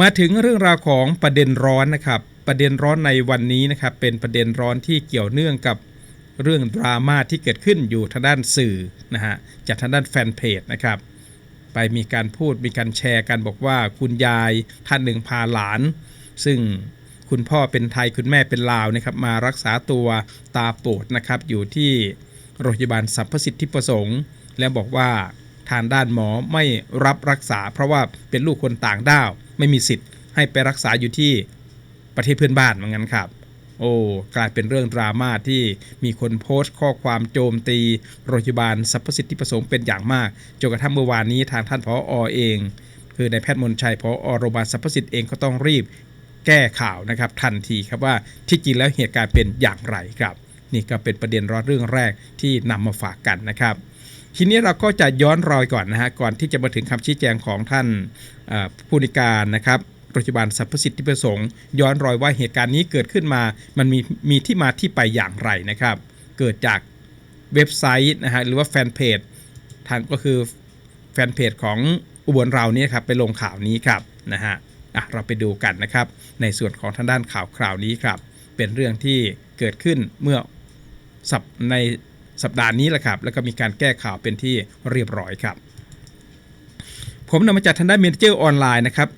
มาถึงเรื่องราวของประเด็นร้อนนะครับ ประเด็นร้อนในวันนี้นะครับ เป็นประเด็นร้อนที่เกี่ยวเนื่องกับเรื่องดราม่าที่เกิดขึ้นอยู่ทางด้านสื่อนะฮะจากทางด้านแฟนเพจนะครับ ไปมีการพูดมีการแชร์กันบอกว่าคุณยายท่านหนึ่งพาหลาน ซึ่งคุณพ่อเป็นไทยคุณแม่เป็นลาวนะครับ มารักษาตัวตาโปดนะครับอยู่ที่โรงพยาบาลสรรพสิทธิประสงค์ แล้วบอกว่า ทางด้านหมอไม่รับรักษา เพราะว่าเป็นลูกคนต่างด้าว ไม่มีสิทธิ์ให้ไปรักษาอยู่ที่ประเทศเพื่อนบ้านเหมือนกันครับโอ้กลายเป็นเรื่องดราม่าที่มีคนโพสต์ข้อความโจมตีโรงพยาบาลสรรพสิทธิประสงค์เป็นอย่างมากจนกระทั่งเมื่อวานนี้ทางท่านผออเอง คือนายแพทย์มนชัยผอโรงพยาบาลสรรพสิทธิ์เองก็ต้องรีบแก้ข่าวนะครับ ทันทีครับว่าที่จริงแล้วเหตุการณ์เป็นอย่างไรครับ นี่ก็เป็นประเด็นร้อนเรื่องแรกที่นำมาฝากกันนะครับ ทีนี้เราก็จะย้อนรอยก่อนนะฮะก่อนที่จะมาถึงคำชี้แจงของท่านผู้นิการนะครับโรงพยาบาลสรรพสิทธิประสงค์ ย้อนรอยว่าเหตุการณ์นี้เกิดขึ้นมา มันมีมีที่มาที่ไปอย่างไรนะครับ เกิดจากเว็บไซต์นะฮะหรือว่าแฟนเพจทางก็คือแฟนเพจของอุบลเราเนี่ยครับไปลงข่าวนี้ครับนะฮะอะเราไปดูกันนะครับ ในส่วนของทางด้านข่าวคราวนี้ครับ เป็นเรื่องที่เกิดขึ้นเมื่อสัปใน สัปดาห์นี้แหละครับแล้วก็มีการแก้ข่าวเป็นที่เรียบร้อยครับ ผมนำมาจากทางด้านเมนเจอร์ออนไลน์นะครับ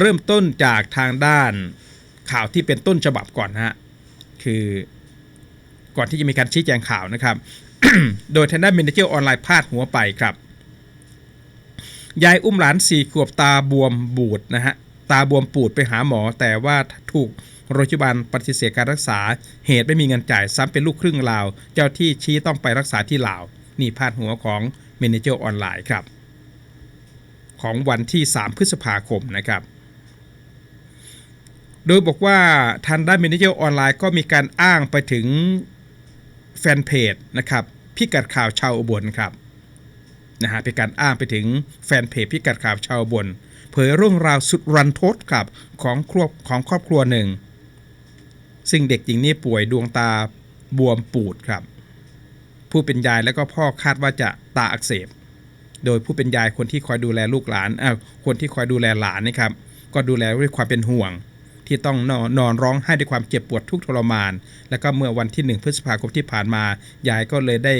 เริ่มต้นจากทางด้านข่าวที่เป็นต้นฉบับก่อนนะฮะคือก่อนที่จะมีการชี้แจงข่าวนะครับ โดยทางด้านเมนเจอร์ออนไลน์พาดหัวไปครับ ยายอุ้มหลานสี่ขวบตาบวมบูดนะฮะ ตาบวมปูดไปหาหมอ แต่ว่าถูกโรงพยาบาลปฏิเสธการรักษา เหตุไม่มีเงินจ่ายซ้ำเป็นลูกครึ่งลาว เจ้าที่ชี้ต้องไปรักษาที่ลาว นี่พาดหัวของเมนเจอร์ออนไลน์ครับ ของวันที่ 3 พฤษภาคมนะครับโดยบอกว่าทางด้านเมนเจอร์ออนไลน์ก็มีการอ้างไปถึงแฟนเพจนะครับพิกัดข่าวชาวอุบลครับนะฮะเป็นการอ้างไปถึงแฟนเพจพิกัดข่าวชาวอุบน เผยเรื่องราวสุดรันทดครับของครอบของครอบครัวหนึ่ง ซึ่งเด็กหญิงนี่ป่วยดวงตาบวมปูดครับ ผู้เป็นยายแล้วก็พ่อคาดว่าจะตาอักเสบ โดยผู้เป็นยายคนที่คอยดูแลลูกหลานอ้าคนที่คอยดูแลหลานนะครับก็ดูแลด้วยความเป็นห่วง ที่ต้องนอนนอนร้องไห้ด้วยความเจ็บปวดทุกทรมาน แล้วก็เมื่อวันที่ 1 พฤษภาคมที่ผ่านมา ยายก็เลยได้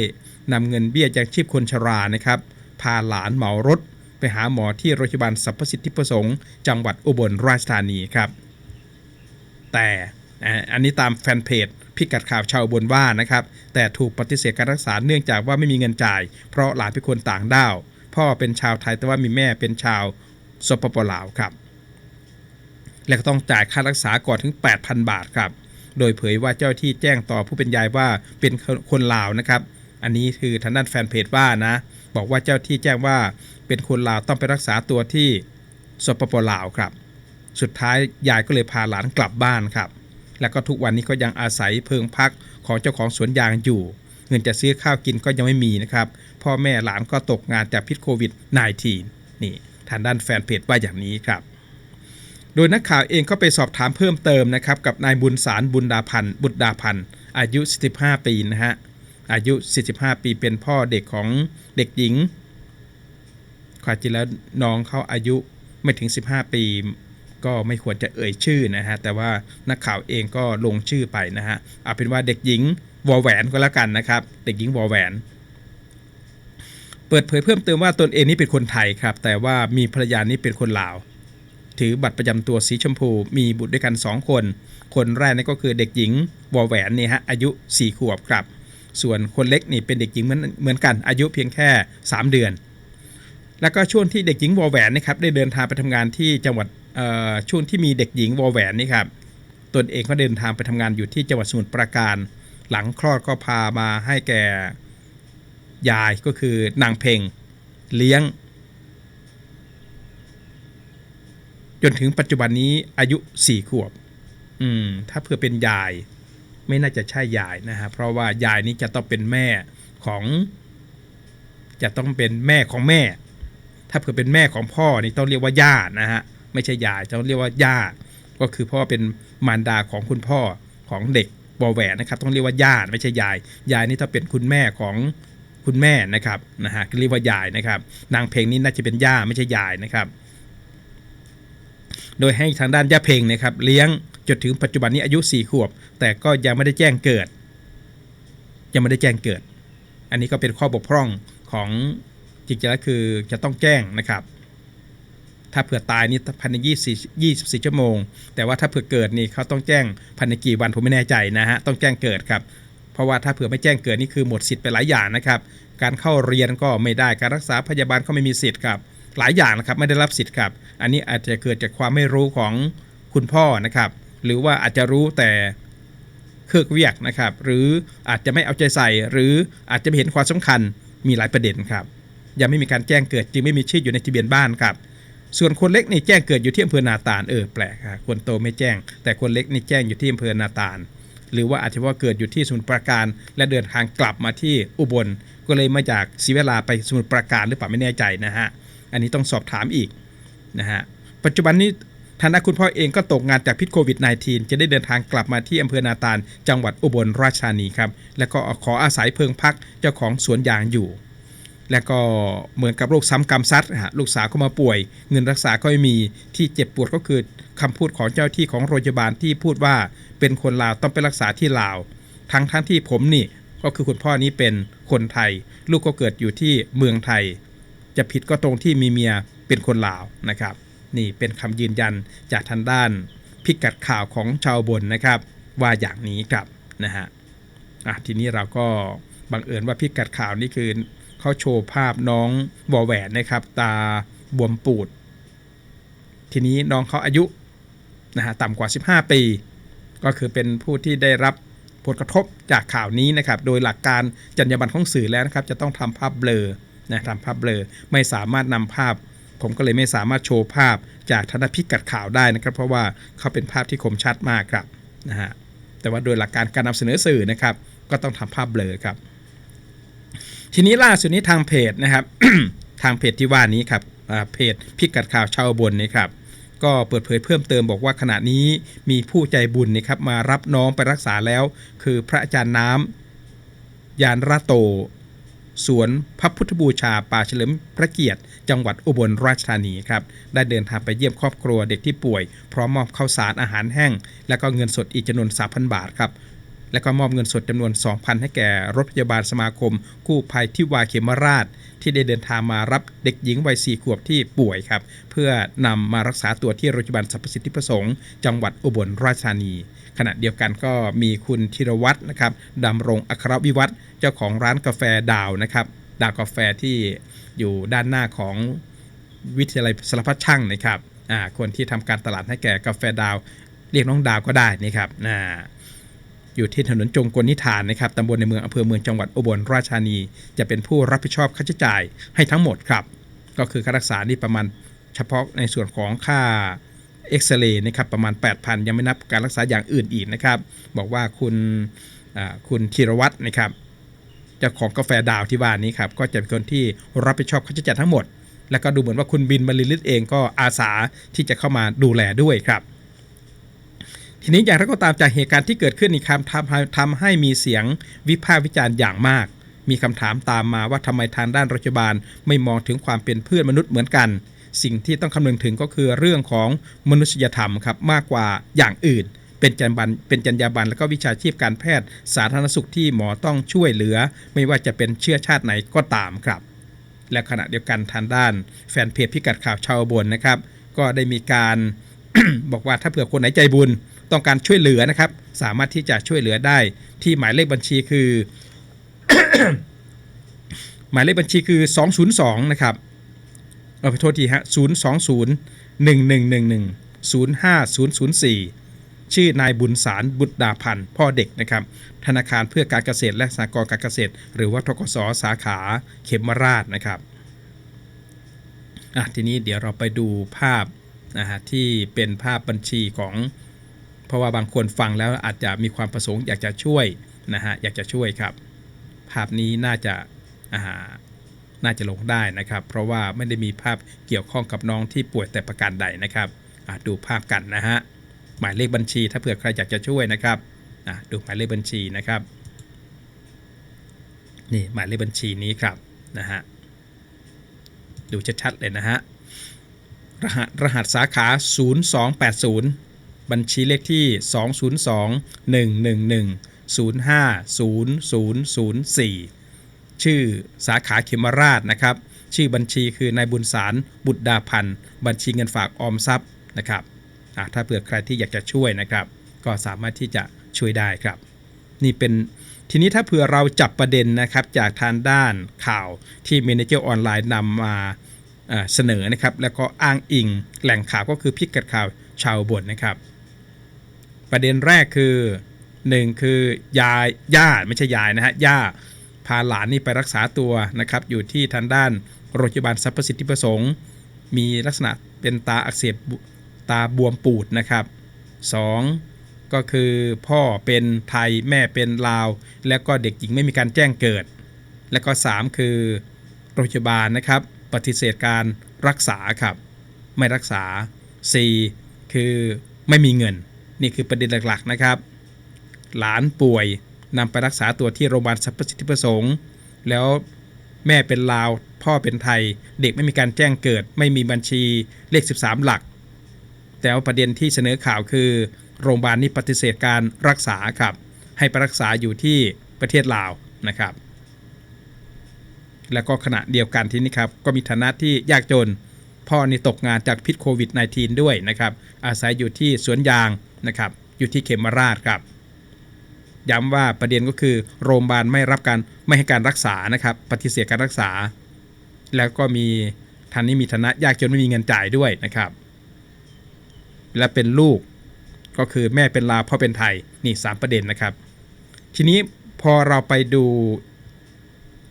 นำเงินเบี้ยยังชีพคนชรานะครับ พาหลานเหมารถ ไปหาหมอที่โรงพยาบาลสรรพสิทธิประสงค์จังหวัดอุบลราชธานีครับ แต่อันนี้ตามแฟนเพจพิกัดข่าวชาวบนว่านะครับ แต่ถูกปฏิเสธการรักษาเนื่องจากว่าไม่มีเงินจ่าย เพราะหลานเป็นคนต่างด้าว พ่อเป็นชาวไทยแต่ว่ามีแม่เป็นชาวสปปลาวครับ และก็ต้องจ่ายค่ารักษาก่อนถึง 8,000 บาทครับ โดยเผยว่าเจ้าที่แจ้งต่อผู้เป็นยายว่าเป็นคนลาวนะครับ อันนี้คือทางด้านแฟนเพจว่านะ บอกว่าเจ้าที่แจ้งว่า เป็นคนลาวต้องไปรักษาตัวที่สปปลาวครับ สุดท้ายยายก็เลยพาหลานกลับบ้านครับ แล้วก็ทุกวันนี้ก็ยังอาศัยเพิงพักของเจ้าของสวนยางอยู่ เงินจะซื้อข้าวกินก็ยังไม่มีนะครับ พ่อแม่หลานก็ตกงานจากพิษโควิด -19 นี่ทางด้านแฟนเพจว่าอย่างนี้ครับ โดยนักข่าวเองก็ไปสอบถามเพิ่มเติมนะครับกับนายบุญสารบุญดาพันธ์บุตรดาพันธ์อายุ45ปีนะฮะอายุ 45 ปีเป็นพ่อเด็กของเด็กหญิง ความจริงแล้วน้องเขาอายุไม่ถึง 15 ปี ก็ไม่ควรจะเอ่ยชื่อนะฮะแต่ว่านักข่าวเองก็ลงชื่อไปนะฮะเอาเป็นว่าเด็กหญิงวอแหวนก็แล้วกันนะครับ เด็กหญิงวอแหวน เปิดเผยเพิ่มเติมว่าตนเองนี่เป็นคนไทยครับ แต่ว่ามีภรรยานี่เป็นคนลาว ถือบัตรประจำตัวสีชมพู มีบุตรด้วยกัน 2 คน คนแรกนี่ก็คือเด็กหญิงวอแหวนนี่ฮะอายุ 4 ขวบครับ ส่วนคนเล็กนี่เป็นเด็กหญิงเหมือนเหมือนกันอายุเพียงแค่ 3 เดือน แล้วก็ช่วงที่เด็กหญิงวอแหวนนะครับได้เดินทางไปทำงานที่จังหวัดช่วงที่มีเด็กหญิงวอแหวนนี่ครับตนเองก็เดินทางไปทำงานอยู่ที่จังหวัดสมุทรปราการ หลังคลอดก็พามาให้แก่ยายก็คือนางเพ่งเลี้ยง จนถึงปัจจุบันนี้อายุ4ขวบ อืม ถ้าเพื่อเป็นยาย ไม่น่าจะใช่ยายนะฮะเพราะว่ายายนี้จะต้องเป็นแม่ของ จะต้องเป็นแม่ของแม่ ถ้าเผื่อเป็นแม่ของพ่อนี่ต้องเรียกว่าย่านะฮะไม่ใช่ยายต้องเรียกว่าย่า ก็คือพ่อเป็นมารดาของคุณพ่อของเด็กบอแหวนนะครับต้องเรียกว่าย่าไม่ใช่ยาย ยายนี่ถ้าเป็นคุณแม่ของคุณแม่นะครับนะฮะเรียกว่ายายนะครับ นางเพลงนี้น่าจะเป็นย่าไม่ใช่ยายนะครับ โดยให้ทางด้านย่าเพ่งนะครับเลี้ยงจนถึงปัจจุบันนี้อายุ 4 ขวบ แต่ก็ยังไม่ได้แจ้งเกิด ยังไม่ได้แจ้งเกิด อันนี้ก็เป็นข้อบกพร่องของ จริงๆแล้วคือจะต้องแจ้งนะครับ ถ้าเผื่อตายนี่ภายใน24 24 ชั่วโมง แต่ว่าถ้าเผื่อเกิดนี่เขาต้องแจ้งภายในกี่วันผมไม่แน่ใจนะฮะต้องแจ้งเกิดครับ เพราะว่าถ้าเผื่อไม่แจ้งเกิดนี่คือหมดสิทธิ์ไปหลายอย่างนะครับ การเข้าเรียนก็ไม่ได้การรักษาพยาบาลก็ไม่มีสิทธิ์ครับหลายอย่างนะครับไม่ได้รับสิทธิ์ครับ อันนี้อาจจะเกิดจากความไม่รู้ของคุณพ่อนะครับ หรือว่าอาจจะรู้แต่เครือกเวียกนะครับ หรืออาจจะไม่เอาใจใส่ หรืออาจจะไม่เห็นความสำคัญมีหลายประเด็นครับ ยังไม่มีการแจ้งเกิด จึงไม่มีชื่ออยู่ในทะเบียนบ้านครับ ส่วนคนเล็กนี่แจ้งเกิดอยู่ที่อำเภอนาตาลเออแปลกครับคนโตไม่แจ้ง แต่คนเล็กนี่แจ้งอยู่ที่อำเภอนาตาลหรือว่าอาจจะว่าเกิดอยู่ที่สมุทรปราการ และเดินทางกลับมาที่อุบล ก็เลยมาจากศรีเวลาไปสมุทรปราการหรือเปล่าไม่แน่ใจนะฮะอันนี้ต้องสอบถามอีกนะฮะปัจจุบันนี้ฐานคุณพ่อเองก็ตกงานจากพิษโควิด -19 จะได้เดินทางกลับมาที่อำเภอนาตาล จังหวัดอุบลราชธานีครับ แล้วก็ขออาศัยเพิงพักเจ้าของสวนยางอยู่ แล้วก็เหมือนกับโรคซ้ำกรรมซัดฮะลูกสาวก็มาป่วย เงินรักษาก็ไม่มีที่เจ็บปวดก็คือคำพูดของเจ้าที่ของโรงพยาบาลที่พูดว่าเป็นคนลาวต้องไปรักษาที่ลาว ทั้งทั้งที่ผมนี่ก็คือคุณพ่อนี้เป็นคนไทย ลูกก็เกิดอยู่ที่เมืองไทย จะผิดก็ตรงที่มีเมียเป็นคนลาวนะครับ นี่เป็นคำยืนยันจากทางด้าน พิกัดข่าวของชาวบนนะครับ ว่าอย่างนี้ครับนะฮะอะทีนี้เราก็บังเอิญว่าพิกัดข่าวนี่คือ เขาโชว์ภาพน้องวอแหวนนะครับ ตาบวมปูด ทีนี้น้องเขาอายุนะฮะต่ำกว่า 15 ปี ก็คือเป็นผู้ที่ได้รับผลกระทบจากข่าวนี้นะครับ โดยหลักการจรรยาบรรณของสื่อแล้วนะครับ จะต้องทำภาพเบลอนะทำภาพเบลอไม่สามารถนำภาพ ผมก็เลยไม่สามารถโชว์ภาพจากธนพิกัดข่าวได้นะครับ เพราะว่าเขาเป็นภาพที่คมชัดมากครับนะฮะแต่ว่าโดยหลักการการนำเสนอสื่อนะครับ ก็ต้องทำภาพเบลอครับ ทีนี้ล่าสุดนี้ทางเพจนะครับทางเพจที่ว่านี้ครับเพจพิกัดข่าวชาวบนนี่ครับก็เปิดเผยเพิ่มเติมบอกว่าขณะนี้มีผู้ใจบุญนะครับมารับน้องไปรักษาแล้ว คือพระอาจารย์น้ำยานระโต สวนพระพุทธบูชาป่าเฉลิมพระเกียรติ จังหวัดอุบลราชธานีครับได้เดินทางไปเยี่ยมครอบครัวเด็กที่ป่วย พร้อมมอบข้าวสารอาหารแห้ง และก็เงินสดอีกจำนวน3,000บาทครับ และก็มอบเงินสดจำนวน 2,000 ให้แก่รถพยาบาลสมาคม กู้ภัยที่วาเขมราช ที่ได้เดินทางมารับเด็กหญิงวัย4ขวบที่ป่วยครับ เพื่อนำมารักษาตัวที่โรงพยาบาลสรรพสิทธิประสงค์ จังหวัดอุบลราชธานี ขณะเดียวกันก็มีคุณธีรวัตรนะครับดำรงอัครวิวัฒน์เจ้าของร้านกาแฟดาวนะครับดาวกาแฟที่อยู่ด้านหน้าของวิทยาลัยสารพัดช่างนะครับคนที่ทำการตลาดให้แก่กาแฟดาว เรียกน้องดาวก็ได้นะครับอ่า อยู่ที่ถนนจงกลนิทานนะครับตำบลในเมืองอำเภอเมืองจังหวัดอุบลราชธานี จะเป็นผู้รับผิดชอบค่าใช้จ่ายให้ทั้งหมดครับ ก็คือค่ารักษานี่ประมาณเฉพาะในส่วนของค่าเอ็กซเรย์นะครับประมาณ 8,000 ยังไม่นับการรักษาอย่างอื่นอีกนะครับ บอกว่าคุณคุณธีรวัตรนะครับเจ้าของกาแฟดาวที่ว่านนี้ครับก็จะเป็นคนที่รับผิดชอบค่าใช้จ่ายทั้งหมด แล้วก็ดูเหมือนว่าคุณบินบรรลิลิตเองก็อาสาที่จะเข้ามาดูแลด้วยครับ ทีนี้อย่างไรก็ตามจากเหตุการณ์ที่เกิดขึ้นนี่ครับทำให้ทำให้มีเสียงวิพากษ์วิจารณ์อย่างมาก มีคำถามตามมาว่าทำไมทางด้านรัฐบาล ไม่มองถึงความเป็นเพื่อนมนุษย์เหมือนกัน สิ่งที่ต้องคำนึงถึงก็คือเรื่องของมนุษยธรรมครับมากกว่าอย่างอื่น เป็นจรรยาบรรณเป็นจรรยาบรรณและก็วิชาชีพการแพทย์ สาธารณสุขที่หมอต้องช่วยเหลือ ไม่ว่าจะเป็นเชื้อชาติไหนก็ตามครับ และขณะเดียวกันทางด้าน แฟนเพจพิกัดข่าวชาวอุบนนะครับ ก็ได้มีการบอกว่าถ้าเผื่อคนไหนใจบุญ ต้องการช่วยเหลือนะครับ สามารถที่จะช่วยเหลือได้ที่หมายเลขบัญชีคือ หมายเลขบัญชีคือ 202 นะครับเอาไปโทษทีฮะ 020 1111 05004 ชื่อนายบุญสารบุตรดาพันธ์พ่อเด็กนะครับ ธนาคารเพื่อการเกษตรและสหกรณ์การเกษตร หรือว่าทกสสาขาเขมราชนะครับอะทีนี้เดี๋ยวเราไปดูภาพนะฮะที่เป็นภาพบัญชีของ เพราะว่าบางคนฟังแล้วอาจจะมีความประสงค์อยากจะช่วยนะฮะอยากจะช่วยครับ ภาพนี้น่าจะอ่าน่าจะลงได้นะครับ เพราะว่าไม่ได้มีภาพเกี่ยวข้องกับน้องที่ป่วยแต่ประการใดนะครับดูภาพกันนะฮะหมายเลขบัญชี ถ้าเผื่อใครอยากจะช่วยนะครับดูหมายเลขบัญชีนะครับนี่หมายเลขบัญชีนี้ครับนะฮะดูชัดๆเลยนะฮะรหัสรหัสสาขา 0280 บัญชีเลขที่ 202 111 050004 ชื่อสาขาเขมราชนะครับ ชื่อบัญชีคือนายบุญสารบุตรดาพันธ์บัญชีเงินฝากออมทรัพย์นะครับถ้าเผื่อใครที่อยากจะช่วยนะครับ ก็สามารถที่จะช่วยได้ครับ นี่เป็นทีนี้ถ้าเผื่อเราจับประเด็นนะครับจากทางด้านข่าวที่ Manager ออนไลน์นำมาเสนอนะครับ แล้วก็อ้างอิงแหล่งข่าวก็คือพิกัดข่าวชาวอุบนนะครับ ประเด็นแรกคือ 1 คือยายย่าไม่ใช่ยายนะฮะย่าพาหลานนี่ไปรักษาตัวนะครับ อยู่ที่ทางด้านโรงพยาบาลสรรพสิทธิประสงค์ มีลักษณะเป็นตาอักเสบตาบวมปูดนะครับ 2. ก็คือพ่อเป็นไทยแม่เป็นลาว แล้วก็เด็กหญิงไม่มีการแจ้งเกิด และก็ 3 คือโรงพยาบาลนะครับ ปฏิเสธการรักษาครับ ไม่รักษา 4. คือไม่มีเงิน นี่คือประเด็นหลักๆนะครับ หลานป่วยนำไปรักษาตัวที่โรงพยาบาลสรรพสิทธิประสงค์ แล้วแม่เป็นลาว พ่อเป็นไทย เด็กไม่มีการแจ้งเกิด ไม่มีบัญชีเลข 13 หลัก แต่ว่าประเด็นที่เสนอข่าวคือ โรงพยาบาลนี้ปฏิเสธการรักษาครับ ให้ไปรักษาอยู่ที่ประเทศลาวนะครับ แล้วก็ขณะเดียวกันที่นี่ครับ ก็มีฐานะที่ยากจน พ่อนี่ตกงานจากพิษโควิด -19 ด้วยนะครับ อาศัยอยู่ที่สวนยาง นะครับอยู่ที่เขมราชครับ ย้ำว่าประเด็นก็คือโรงพยาบาลไม่รับการไม่ให้การรักษานะครับปฏิเสธการรักษา แล้วก็มีท่านนี้มีฐานะยากจนไม่มีเงินจ่ายด้วยนะครับ และเป็นลูกก็คือแม่เป็นลาวพ่อเป็นไทยนี่สามประเด็นนะครับ ทีนี้พอเราไปดู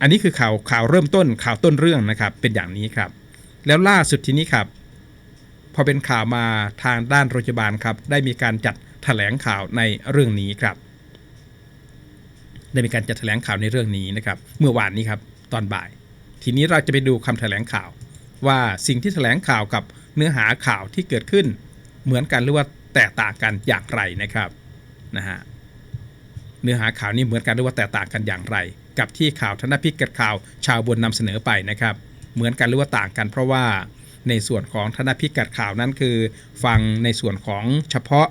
อันนี้คือข่าวข่าวเริ่มต้นข่าวต้นเรื่องนะครับเป็นอย่างนี้ครับ แล้วล่าสุดทีนี้ครับ พอเป็นข่าวมาทางด้านโรงพยาบาลครับได้มีการจัดแถลงข่าวในเรื่องนี้ครับ ได้มีการจัดแถลงข่าวในเรื่องนี้นะครับ เมื่อวานนี้ครับตอนบ่าย ทีนี้เราจะไปดูคำแถลงข่าว ว่าสิ่งที่แถลงข่าวกับเนื้อหาข่าวที่เกิดขึ้น เหมือนกันหรือว่าแตกต่างกันอย่างไรนะครับนะฮะเนื้อหาข่าวนี้เหมือนกันหรือว่าแตกต่างกันอย่างไร กับที่ข่าวธนพิกัดข่าวชาวบนนำเสนอไปนะครับ เหมือนกันหรือว่าต่างกันเพราะว่า ในส่วนของธนพิกัดข่าวนั้นคือ ฟังในส่วนของเฉพาะ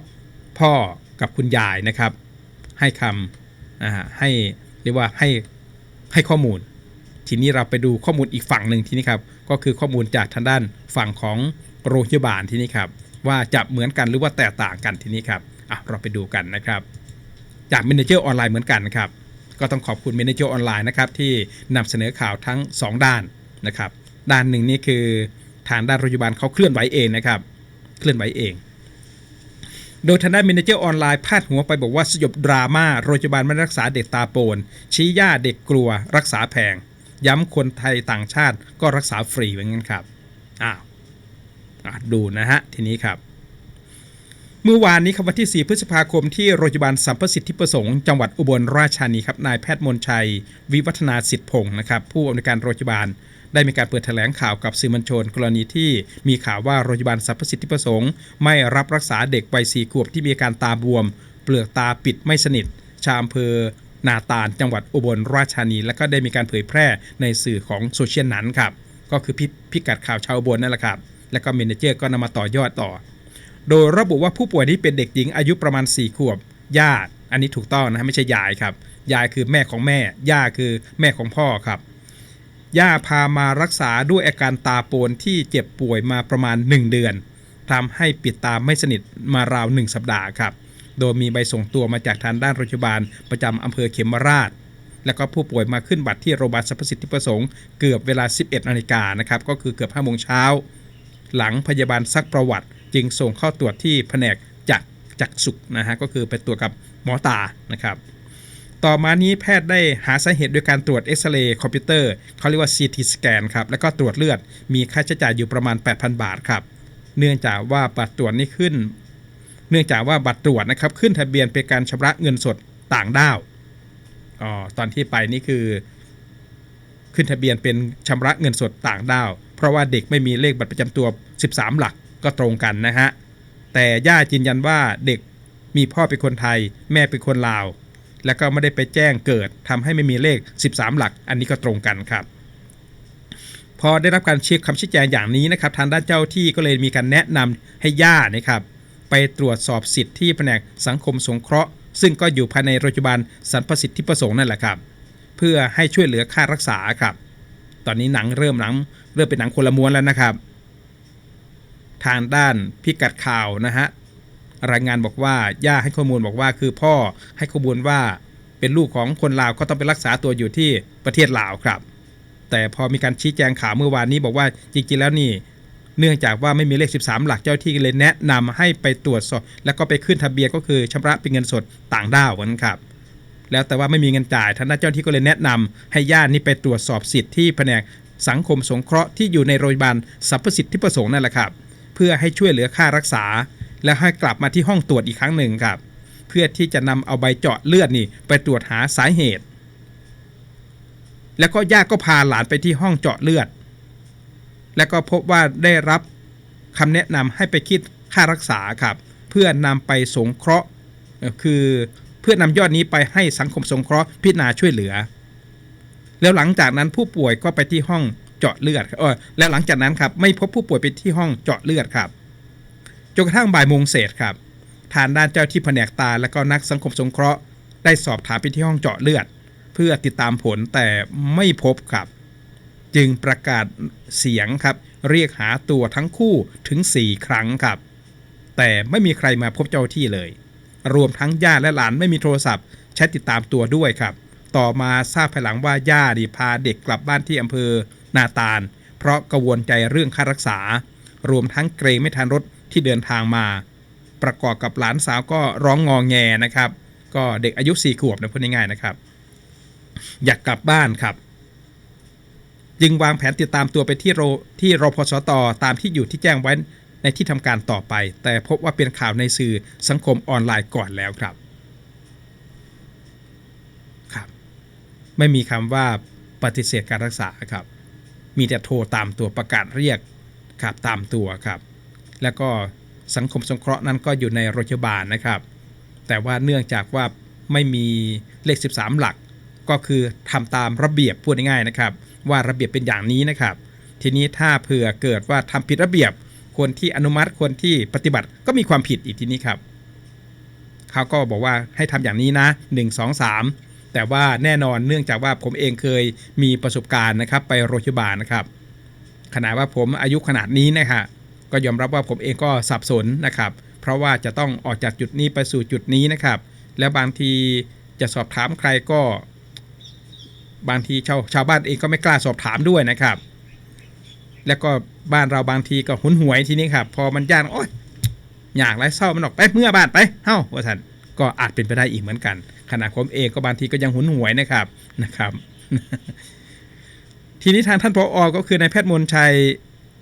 พ่อกับคุณยายนะครับ ให้คำให้เรียกว่าให้ให้ข้อมูล ทีนี้เราไปดูข้อมูลอีกฝั่งหนึ่งทีนี้ครับก็คือข้อมูลจากทางด้านฝั่งของโรงพยาบาลทีนี้ครับว่าจะเหมือนกันหรือว่าแตกต่างกันทีนี้ครับอะเราไปดูกันนะครับ จาก Manager ออนไลน์เหมือนกันครับก็ต้องขอบคุณ Manager ออนไลน์นะครับที่นำเสนอข่าวทั้ง 2 ด้านนะครับ ด้านหนึ่งนี่คือ ทางด้านโรงพยาบาลเขาเคลื่อนไหวเองนะครับ เคลื่อนไหวเอง โดยทางด้าน Manager ออนไลน์พาดหัวไปบอกว่าสยบดราม่าโรงพยาบาลไม่รักษาเด็กตาโปน ชี้ย่าเด็กกลัว รักษาแพง ย้ำคนไทยต่างชาติก็รักษาฟรีเหมือนกันครับอ้าวดูนะฮะทีนี้ครับเมื่อวานนี้ครับวันที่ 4 พฤษภาคมที่โรงพยาบาลสัมพสิทธิประสงค์จังหวัดอุบลราชธานีครับนายแพทย์มนชัย วิวัฒนาสิทธิพงศ์นะครับผู้อำนวยการโรงพยาบาล ได้มีการเปิดแถลงข่าวกับสื่อมวลชน กรณีที่มีข่าวว่าโรงพยาบาลสรรพสิทธิประสงค์ ไม่รับรักษาเด็กวัยสี่ขวบที่มีอาการตาบวม เปลือกตาปิดไม่สนิท ชาวอำเภอนาตาลจังหวัดอุบลราชธานี และก็ได้มีการเผยแพร่ในสื่อของโซเชียลนั้นครับก็คือพิพิกัดข่าวชาวอุบลนั่นแหละครับ แล้วก็เมเนเจอร์ก็นำมาต่อยอดต่อ โดยระบุว่าผู้ป่วยนี้เป็นเด็กหญิงอายุประมาณ 4 ขวบญาติ อันนี้ถูกต้องนะฮะไม่ใช่ยายครับยายคือแม่ของแม่ย่าคือแม่ของพ่อครับ ย่าพามารักษาด้วยอาการตาโปนที่เจ็บป่วยมาประมาณ 1 เดือนทำให้ปิดตาไม่สนิทมาราว 1 สัปดาห์ครับ โดยมีใบส่งตัวมาจากทางด้านโรงพยาบาลประจำอำเภอเขมราช แล้วก็ผู้ป่วยมาขึ้นบัตรที่โรงพยาบาลสรรพสิทธิประสงค์เกือบเวลา 11นาฬิกานะครับก็คือเกือบ5โมงเช้า หลังพยาบาลซักประวัติ จึงส่งเข้าตรวจที่แผนกจักจักษุนะฮะก็คือไปตรวจกับหมอตานะครับ ต่อมานี้แพทย์ได้หาสาเหตุโดยการตรวจเอ็กซเรย์คอมพิวเตอร์เขาเรียกว่า CT สแกนครับแล้วก็ตรวจเลือดมีค่าใช้จ่ายอยู่ประมาณ 8,000 บาทครับ เนื่องจากว่าบัตรตรวจนี่ขึ้น เนื่องจากว่าบัตรตรวจนะครับขึ้นทะเบียนเป็นการชำระเงินสดต่างด้าวอ๋อตอนที่ไปนี่คือ ขึ้นทะเบียนเป็นชำระเงินสดต่างด้าว เพราะว่าเด็กไม่มีเลขบัตรประจำตัว 13 หลักก็ตรงกันนะฮะแต่ย่ายืนยันว่าเด็กมีพ่อเป็นคนไทย แม่เป็นคนลาว แล้วก็ไม่ได้ไปแจ้งเกิดทำให้ไม่มีเลข 13 หลัก อันนี้ก็ตรงกันครับพอได้รับการเชี้คำชี้แจงอย่างนี้นะครับทางด้านเจ้าที่ก็เลยมีการแนะนำให้ญาตินะครับ ไปตรวจสอบสิทธิ์ที่แผนกสังคมสงเคราะห์ ซึ่งก็อยู่ภายในโรงพยาบาลสรรพสิทธิประสงค์นั่นแหละครับ เพื่อให้ช่วยเหลือค่ารักษาครับ ตอนนี้หนังเริ่มหนังเริ่มเป็นหนังคนละม้วนแล้วนะครับ ทางด้านพิกัดข่าวนะฮะ รายงานบอกว่าย่าให้ข้อมูลบอกว่าคือพ่อให้ข้อมูลว่าเป็นลูกของคนลาวก็ต้องไปรักษาตัวอยู่ที่ประเทศลาวครับ แต่พอมีการชี้แจงข่าวเมื่อวานนี้บอกว่าจริงๆแล้วนี่ เนื่องจากว่าไม่มีเลข 13 หลักเจ้าที่เลยแนะนำให้ไปตรวจสอบ แล้วก็ไปขึ้นทะเบียนก็คือชำระเป็นเงินสดต่างด้าวนั้นครับแล้วแต่ว่าไม่มีเงินจ่ายทางด้านเจ้าหน้าที่ก็เลยแนะนำให้ญาตินี่ไปตรวจสอบสิทธิ์ที่แผนกสังคมสงเคราะห์ที่อยู่ในโรงพยาบาลสรรพสิทธิประสงค์นั่นแหละครับ เพื่อให้ช่วยเหลือค่ารักษา และให้กลับมาที่ห้องตรวจอีกครั้งหนึ่งครับ เพื่อที่จะนำเอาใบเจาะเลือดนี่ไปตรวจหาสาเหตุ แล้วก็ญาติก็พาหลานไปที่ห้องเจาะเลือด แล้วก็พบว่าได้รับคำแนะนำให้ไปคิดค่ารักษาครับ เพื่อนำไปสงเคราะห์คือเพื่อนำยอดนี้ไปให้สังคมสงเคราะห์พิจารณาช่วยเหลือ แล้วหลังจากนั้นผู้ป่วยก็ไปที่ห้องเจาะเลือดเออแล้วหลังจากนั้นครับไม่พบผู้ป่วยไปที่ห้องเจาะเลือดครับ จนกระทั่งบ่ายโมงเศษครับทางด้านเจ้าที่แผนกตาและก็นักสังคมสงเคราะห์ได้สอบถามไปที่ห้องเจาะเลือด เพื่อติดตามผลแต่ไม่พบครับ จึงประกาศเสียงครับ เรียกหาตัวทั้งคู่ถึง 4 ครั้งครับ แต่ไม่มีใครมาพบเจ้าที่เลย รวมทั้งญาติและหลานไม่มีโทรศัพท์ใช้ติดตามตัวด้วยครับ ต่อมาทราบภายหลังว่าญาติพาเด็กกลับบ้านที่อำเภอนาตาล เพราะกังวลใจเรื่องค่ารักษา รวมทั้งเกรงไม่ทันรถ ที่เดินทางมา ประกอบกับหลานสาวก็ร้องงองแงนะครับ ก็เด็กอายุ4ขวบนะพูดง่ายๆนะครับ อยากกลับบ้านครับ จึงวางแผนติดตามตัวไปที่โรที่รพสตตามที่อยู่ที่แจ้งไว้ในที่ทำการต่อไป แต่พบว่าเป็นข่าวในสื่อสังคมออนไลน์ก่อนแล้วครับครับ ไม่มีคำว่าปฏิเสธการรักษาครับ มีแต่โทรตามตัวประกาศเรียกครับตามตัวครับ แล้วก็สังคมสงเคราะห์นั้นก็อยู่ในโรงพยาบาลนะครับ แต่ว่าเนื่องจากว่าไม่มีเลข 13 หลัก ก็คือทำตามระเบียบพูดง่ายๆนะครับ ว่าระเบียบเป็นอย่างนี้นะครับ ทีนี้ถ้าเผื่อเกิดว่าทำผิดระเบียบ คนที่อนุมัติคนที่ปฏิบัติก็มีความผิดอีกทีนี้ครับเขาก็บอกว่าให้ทำอย่างนี้นะ 1 2 3 แต่ว่าแน่นอนเนื่องจากว่าผมเองเคยมีประสบการณ์นะครับ ไปโรงพยาบาลนะครับขนาดว่าผมอายุขนาดนี้นะฮะ ก็ยอมรับว่าผมเองก็สับสนนะครับ เพราะว่าจะต้องออกจากจุดนี้ไปสู่จุดนี้นะครับ แล้วบางทีจะสอบถามใครก็ บางทีชาวชาวบ้านเองก็ไม่กล้าสอบถามด้วยนะครับ แล้วก็บ้านเราบางทีก็หุนหวยทีนี้ครับ พอมันย่านโอ๊ยอยากไรเศร้ามันออกไปเมื่อบ้านไปเฮ้าว่าท่านก็อาจเป็นไปได้อีกเหมือนกันขณะผมเองก็บางทีก็ยังหุนหวยนะครับนะครับ ทีนี้ทางท่านผออก็คือนายแพทย์มนชัย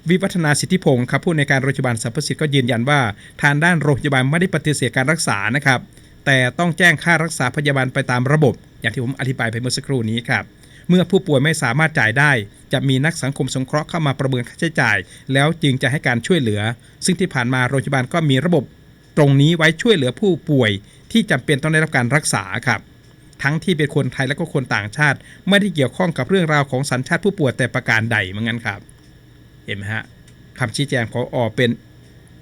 วิวัฒนาสิทธิพงศ์ครับผู้ในการโรงพยาบาลสรรพสิทธิ์ก็ยืนยันว่า ทางด้านโรงพยาบาลไม่ได้ปฏิเสธการรักษานะครับ แต่ต้องแจ้งค่ารักษาพยาบาลไปตามระบบ อย่างที่ผมอธิบายไปเมื่อสักครู่นี้ครับเมื่อผู้ป่วยไม่สามารถจ่ายได้ จะมีนักสังคมสงเคราะห์เข้ามาประเมินค่าใช้จ่าย แล้วจึงจะให้การช่วยเหลือ ซึ่งที่ผ่านมาโรงพยาบาลก็มีระบบตรงนี้ไว้ช่วยเหลือผู้ป่วย ที่จำเป็นต้องได้รับการรักษาครับทั้งที่เป็นคนไทยและก็คนต่างชาติ ไม่ได้เกี่ยวข้องกับเรื่องราวของสัญชาติผู้ป่วยแต่ประการใดเหมือนกันครับ เห็นไหมฮะคำชี้แจงของอเป็น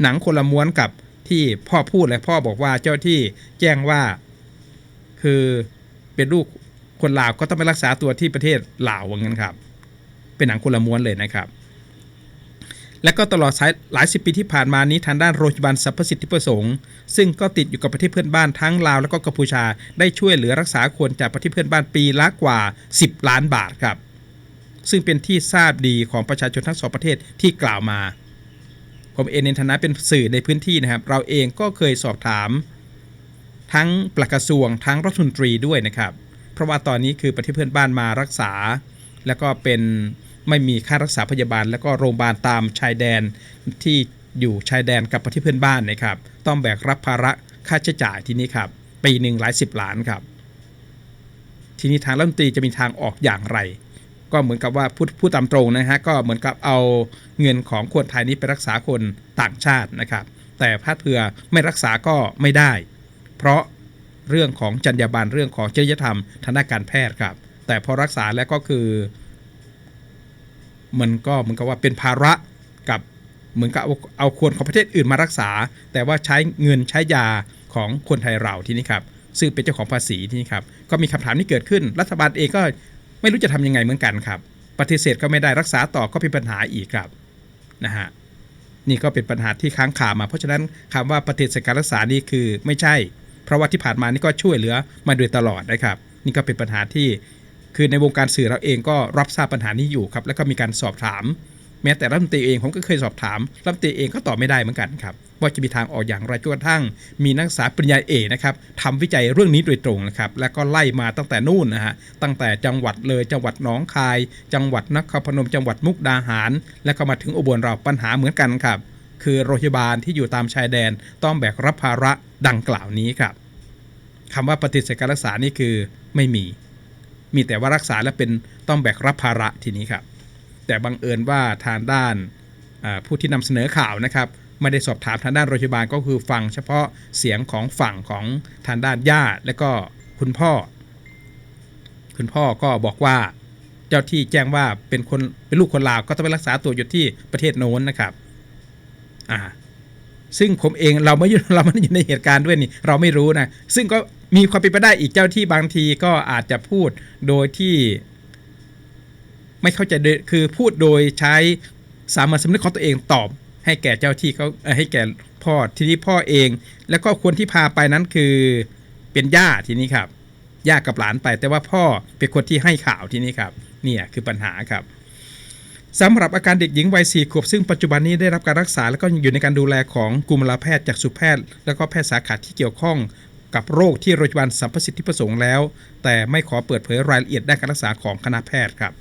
หนังคนละม้วนกับที่พ่อพูดและพ่อบอกว่าเจ้าที่แจ้งว่า คือเป็นลูกคนลาวก็ต้องไปรักษาตัวที่ประเทศลาวว่างั้นครับ เป็นหนังคนละม้วนเลยนะครับ และก็ตลอดสายหลายสิบปีที่ผ่านมานี้ทางด้านโรงพยาบาลสรรพสิทธิประสงค์ ซึ่งก็ติดอยู่กับประเทศเพื่อนบ้านทั้งลาวและก็กัมพูชา ได้ช่วยเหลือรักษาคนจากประเทศเพื่อนบ้านปีละกว่า 10 ล้านบาทครับ ซึ่งเป็นที่ทราบดีของประชาชนทั้งสองประเทศที่กล่าวมา ผมเองในฐานะเป็นสื่อในพื้นที่นะครับ เราเองก็เคยสอบถาม ทั้งปลัดกระทรวงทั้งรัฐมนตรีด้วยนะครับ เพราะว่าตอนนี้คือประเทศเพื่อนบ้านมารักษา แล้วก็เป็นไม่มีค่ารักษาพยาบาล แล้วก็โรงพยาบาลตามชายแดนที่อยู่ชายแดนกับประเทศเพื่อนบ้านนะครับ ต้องแบกรับภาระค่าใช้จ่ายที่นี้ครับ ปีหนึ่งหลายสิบล้านครับ ทีนี้ทางรัฐมนตรีจะมีทางออกอย่างไร ก็เหมือนกับว่าพูดพูดตามตรงนะฮะก็เหมือนกับเอาเงินของคนไทยนี้ไปรักษาคนต่างชาตินะครับ แต่ถ้าเผื่อไม่รักษาก็ไม่ได้ เพราะเรื่องของจรรยาบรรณเรื่องของจริยธรรมทางด้านการแพทย์ครับ แต่พอรักษาแล้วก็คือ มันก็เหมือนกับว่าเป็นภาระกับเหมือนกับเอาเอาคนของประเทศอื่นมารักษา แต่ว่าใช้เงินใช้ยาของคนไทยเราที่นี่ครับซึ่งเป็นเจ้าของภาษีที่นี่ครับก็มีคำถามที่เกิดขึ้น รัฐบาลเองก็ ไม่รู้จะทำยังไงเหมือนกันครับ ปฏิเสธก็ไม่ได้รักษาต่อก็เป็นปัญหาอีกครับนะฮะนี่ก็เป็นปัญหาที่ค้างคามา เพราะฉะนั้นคำว่าปฏิเสธการรักษานี่คือไม่ใช่ เพราะว่าที่ผ่านมานี่ก็ช่วยเหลือมาโดยตลอดนะครับ นี่ก็เป็นปัญหาที่คือในวงการสื่อเราเองก็รับทราบปัญหานี้อยู่ครับ แล้วก็มีการสอบถาม แม้แต่รัฐมนตรีเองผมก็เคยสอบถามรัฐมนตรีเองก็ตอบไม่ได้เหมือนกันครับว่าจะมีทางออกอย่างไรจนกระทั่ง มีนักศึกษาปริญญาเอกนะครับทำวิจัยเรื่องนี้โดยตรงนะครับแล้วก็ไล่มาตั้งแต่นู่นนะฮะตั้งแต่จังหวัดเลยจังหวัดหนองคาย จังหวัดนครพนมจังหวัดมุกดาหาร แล้วก็มาถึงอุบลเราปัญหาเหมือนกันครับ คือโรงพยาบาลที่อยู่ตามชายแดนต้องแบกรับภาระดังกล่าวนี้ครับคำว่าปฏิเสธการรักษานี่คือไม่มี มีแต่ว่ารักษาและเป็นต้องแบกรับภาระทีนี้ครับ แต่บังเอิญว่าทางด้านผู้ที่นำเสนอข่าวนะครับไม่ได้สอบถามทางด้านโรงพยาบาลก็คือฟังเฉพาะเสียงของฝั่งของทางด้านญาติและก็คุณพ่อ คุณพ่อก็บอกว่าเจ้าที่แจ้งว่าเป็นคนเป็นลูกคนลาวก็ต้องไปรักษาตัวอยู่ที่ประเทศโน้นนะครับ อ่า ซึ่งผมเองเราไม่อยู่เราไม่ได้อยู่ในเหตุการณ์ด้วยนี่เราไม่รู้นะซึ่งก็มีความเป็นไปได้อีกเจ้าที่บางทีก็อาจจะพูดโดยที่ ไม่เข้าใจคือพูดโดยใช้สามัญสำนึกของตัวเองตอบ ให้แก่เจ้าที่เขาให้แก่พ่อทีนี้พ่อเอง แล้วก็คนที่พาไปนั้นคือเป็นย่าทีนี้ครับย่ากับหลานไป แต่ว่าพ่อเป็นคนที่ให้ข่าวทีนี้ครับเนี่ยคือปัญหาครับสำหรับอาการเด็กหญิงวัยสี่ขวบซึ่งปัจจุบันนี้ได้รับการรักษา แล้วก็อยู่ในการดูแลของกุมารแพทย์จากสุแพทย์ แล้วก็แพทย์สาขาที่เกี่ยวข้องกับโรคที่โรงพยาบาลสัมประสิทธิประสงค์แล้ว แต่ไม่ขอเปิดเผยรายละเอียดด้านการรักษาของคณะแพทย์ครับ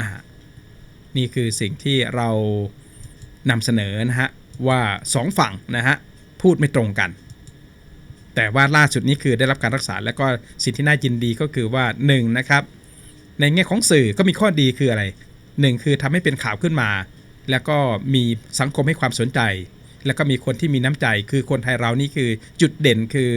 อ่านี่คือสิ่งที่เรานำเสนอนะฮะว่าสองฝั่งนะฮะพูดไม่ตรงกัน แต่ว่าล่าสุดนี้คือได้รับการรักษา แล้วก็สิ่งที่น่ายินดีก็คือว่า1นนะครับในแง่ของสื่อก็มีข้อดีคืออะไร 1 คือทำให้เป็นข่าวขึ้นมา แล้วก็มีสังคมให้ความสนใจ แล้วก็มีคนที่มีน้ำใจ คือคนไทยเรานี่คือจุดเด่นคือ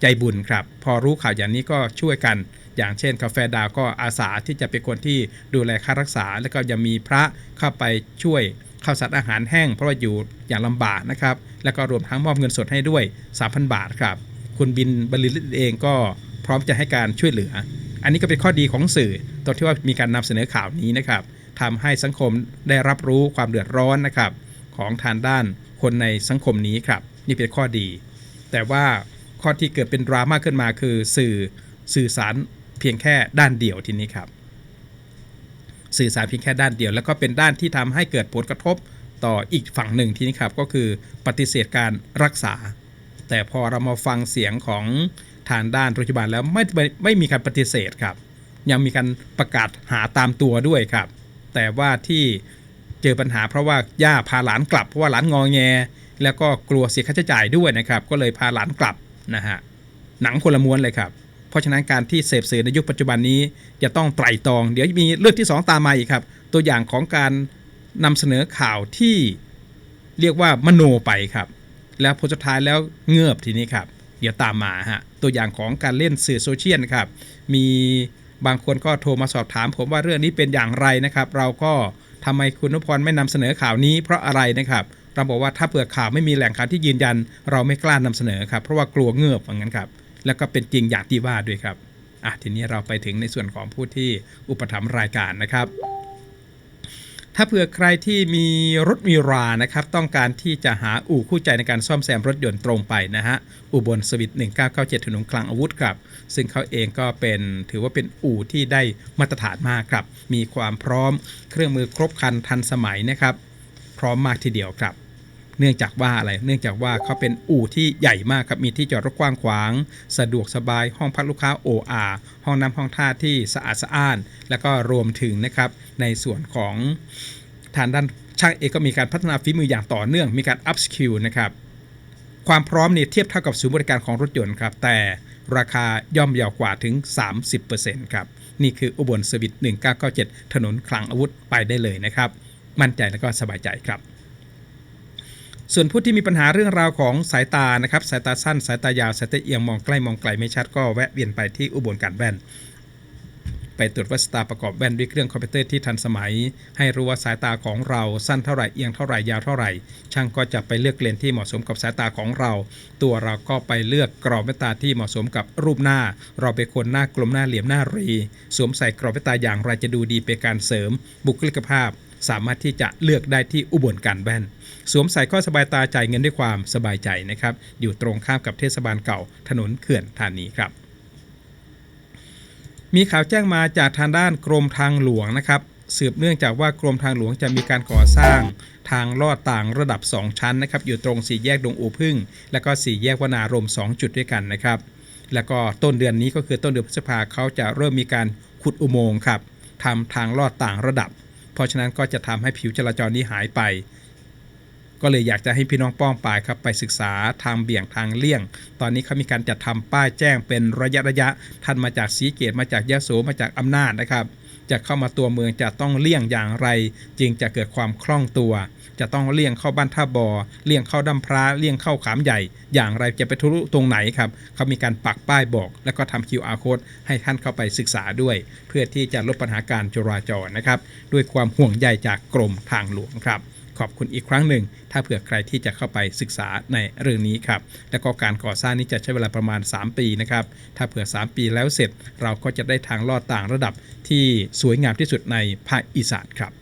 ใจบุญครับ พอรู้ข่าวอย่างนี้ก็ช่วยกัน อย่างเช่นกาแฟดาวก็อาสาที่จะเป็นคนที่ดูแลค่ารักษา แล้วก็ยังมีพระเข้าไปช่วยข้าวสารอาหารแห้ง เพราะว่าอยู่อย่างลำบากนะครับ แล้วก็รวมทั้งมอบเงินสดให้ด้วย 3,000 บาทครับ คุณบินบรรลือฤทธิ์เองก็พร้อมจะให้การช่วยเหลือ อันนี้ก็เป็นข้อดีของสื่อตรงที่ว่ามีการนำเสนอข่าวนี้นะครับทำให้สังคมได้รับรู้ความเดือดร้อนนะครับ ของทางด้านคนในสังคมนี้ครับ นี่เป็นข้อดี แต่ว่าข้อที่เกิดเป็นดราม่าขึ้นมาคือสื่อสื่อสาร เพียงแค่ด้านเดียวทีนี้ครับ สื่อสารเพียงแค่ด้านเดียว แล้วก็เป็นด้านที่ทำให้เกิดผลกระทบต่ออีกฝั่งหนึ่งทีนี้ครับก็คือปฏิเสธการรักษา แต่พอเรามาฟังเสียงของทางด้านโรงพยาบาลแล้วไม่ไม่มีการปฏิเสธครับ ยังมีการประกาศหาตามตัวด้วยครับ แต่ว่าที่เจอปัญหาเพราะว่าย่าพาหลานกลับเพราะว่าหลานงอแง แล้วก็กลัวเสียค่าใช้จ่ายด้วยนะครับ ก็เลยพาหลานกลับนะฮะหนังคนละม้วนเลยครับ ราะฉะนั้นการที่เสพสื่อในยุคปัจจุบันนี้จะต้องไตร่ตรอง เดี๋ยวมีเรื่องที่ 2 ตามมาอีกครับ ตัวอย่างของการนำเสนอข่าวที่เรียกว่ามโนไปครับ แล้วผลสุดท้ายแล้วเงือบทีนี้ครับ เดี๋ยวตามมาฮะตัวอย่างของการเล่นสื่อโซเชียลครับมีบางคนก็โทรมาสอบถาม ผมว่าเรื่องนี้เป็นอย่างไรนะครับ เราก็ทำไมคุณนุพรไม่นำเสนอข่าวนี้เพราะอะไรนะครับเราบอกว่าถ้าเผื่อข่าวไม่มีแหล่งข่าวที่ยืนยัน เราไม่กล้านำเสนอครับ เพราะว่ากลัวเงือบอย่างนั้นครับ แล้วก็เป็นจริงอย่างที่ว่าด้วยครับอะทีนี้เราไปถึงในส่วนของผู้ที่อุปถัมภ์รายการนะครับ ถ้าเผื่อใครที่มีรถมีรานะครับ ต้องการที่จะหาอู่คู่ใจในการซ่อมแซมรถยนต์ตรงไปนะฮะอุบลสวิต1997ถนนคลังอาวุธครับ ซึ่งเขาเองก็เป็นถือว่าเป็นอู่ที่ได้มาตรฐานมากครับ มีความพร้อมเครื่องมือครบครันทันสมัยนะครับ พร้อมมากทีเดียวครับ เนื่องจากว่าอะไร เนื่องจากว่าเขาเป็นอู่ที่ใหญ่มากครับ มีที่จอดรถกว้างขวาง สะดวกสบาย ห้องพักลูกค้า OR ห้องน้ำห้องท่าที่สะอาดสะอ้าน แล้วก็รวมถึงนะครับ ในส่วนของทางด้านช่างเองก็มีการพัฒนาฝีมืออย่างต่อเนื่อง มีการ up skill นะครับ ความพร้อมเนี่ยเทียบเท่ากับศูนย์บริการของรถยนต์ครับ แต่ราคาย่อมเยาวกว่าถึง 30%ครับ นี่คืออุบลสวิต1997 ถนนคลังอาวุธไปได้เลยนะครับ มั่นใจและก็สบายใจครับ ส่วนผู้ที่มีปัญหาเรื่องราวของสายตานะครับสายตาสั้น สายตายาวสายตาเอียงมองใกล้มองไกลไม่ชัดก็แวะเวียนไปที่อุบลการแว่น ไปตรวจวัดสาตาประกอบแว่นด้วยเครื่องคอมพิวเตอร์ที่ทันสมัย ให้รู้ว่าสายตาของเราสั้นเท่าไหร่เอียงเท่าไหร่ยาวเท่าไหร่ช่างก็จะไปเลือกเลนที่เหมาะสมกับสายตาของเรา ตัวเราก็ไปเลือกกรอบแว่นตาที่เหมาะสมกับรูปหน้า เราเป็นคนหน้ากลมหน้าเหลี่ยมหน้ารี สวมใส่กรอบแว่นตาอย่างไรจะดูดีเป็นการเสริมบุคลิกภาพ สามารถที่จะเลือกได้ที่อุบลการแว่น สวมใส่ก็สบายตาจ่ายเงินด้วยความสบายใจนะครับ อยู่ตรงข้ามกับเทศบาลเก่าถนนเขื่อนธานีครับ มีข่าวแจ้งมาจากทางด้านกรมทางหลวงนะครับสืบเนื่องจากว่ากรมทางหลวงจะมีการก่อสร้างทางลอดต่างระดับ 2 ชั้นนะครับ อยู่ตรงสี่แยกดงอูพึ่ง และก็สี่แยกวนารม 2 จุดด้วยกันนะครับ แล้วก็ต้นเดือนนี้ก็คือต้นเดือนพฤษภาเขาจะเริ่มมีการขุดอุโมงค์ครับทำทางลอดต่างระดับ เพราะฉะนั้นก็จะทำให้ผิวจราจรนี้หายไป ก็เลยอยากจะให้พี่น้องป้องปายครับไปศึกษาทางเบี่ยงทางเลี่ยง ตอนนี้เขามีการจัดทำป้ายแจ้งเป็นระยะระยะท่านมาจากสีเกตมาจากยะโสมาจากอำนาจนะครับ จะเข้ามาตัวเมืองจะต้องเลี่ยงอย่างไร จึงจะเกิดความคล่องตัว จะต้องเลี่ยงเข้าบ้านท่าบอเลี่ยงเข้าดำพระเลี่ยงเข้าขามใหญ่ อย่างไรจะไปทะลุตรงไหนครับเขามีการปักป้ายบอก แล้วก็ทำ QR code ให้ท่านเข้าไปศึกษาด้วย เพื่อที่จะลดปัญหาการจราจรนะครับด้วยความห่วงใยจากกรมทางหลวงครับ ขอบคุณอีกครั้งหนึ่ง ถ้าเผื่อใครที่จะเข้าไปศึกษาในเรื่องนี้ครับ และก็การก่อสร้างนี้จะใช้เวลาประมาณ 3 ปีนะครับ ถ้าเผื่อ 3 ปีแล้วเสร็จ เราก็จะได้ทางลอดต่างระดับที่สวยงามที่สุดในภาคอีสานครับ